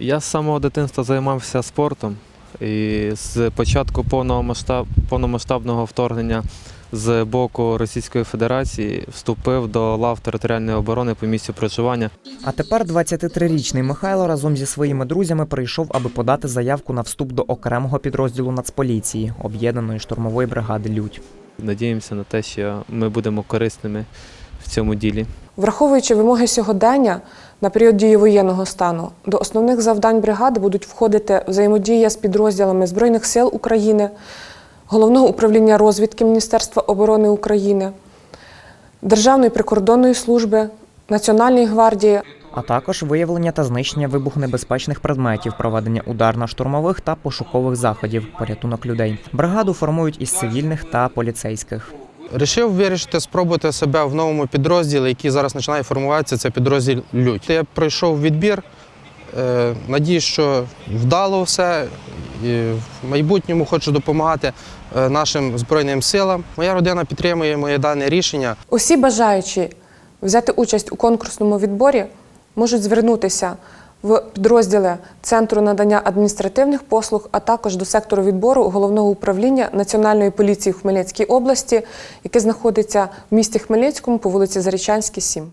Я з самого дитинства займався спортом і з початку повного масштаб, повномасштабного вторгнення з боку Російської Федерації вступив до лав територіальної оборони по місцю проживання. А тепер 23-річний Михайло разом зі своїми друзями прийшов, аби подати заявку на вступ до окремого підрозділу Нацполіції об'єднаної штурмової бригади Людь. Надіємося на те, що ми будемо корисними в цьому ділі. Враховуючи вимоги сьогодення на період дії воєнного стану, до основних завдань бригади будуть входити взаємодія з підрозділами Збройних сил України, Головного управління розвідки Міністерства оборони України, Державної прикордонної служби, Національної гвардії, а також виявлення та знищення вибухонебезпечних предметів, проведення ударно-штурмових та пошукових заходів, порятунок людей. Бригаду формують із цивільних та поліцейських. Рішив вирішити спробувати себе в новому підрозділі, який зараз починає формуватися. Це підрозділ Людь. Я пройшов відбір. е, Надіюсь, що вдало все. І в майбутньому хочу допомагати е, нашим збройним силам. Моя родина підтримує моє дане рішення. Усі бажаючі взяти участь у конкурсному відборі можуть звернутися в підрозділи Центру надання адміністративних послуг, а також до сектору відбору головного управління Національної поліції в Хмельницькій області, яке знаходиться в місті Хмельницькому по вулиці Зарічанській, 7.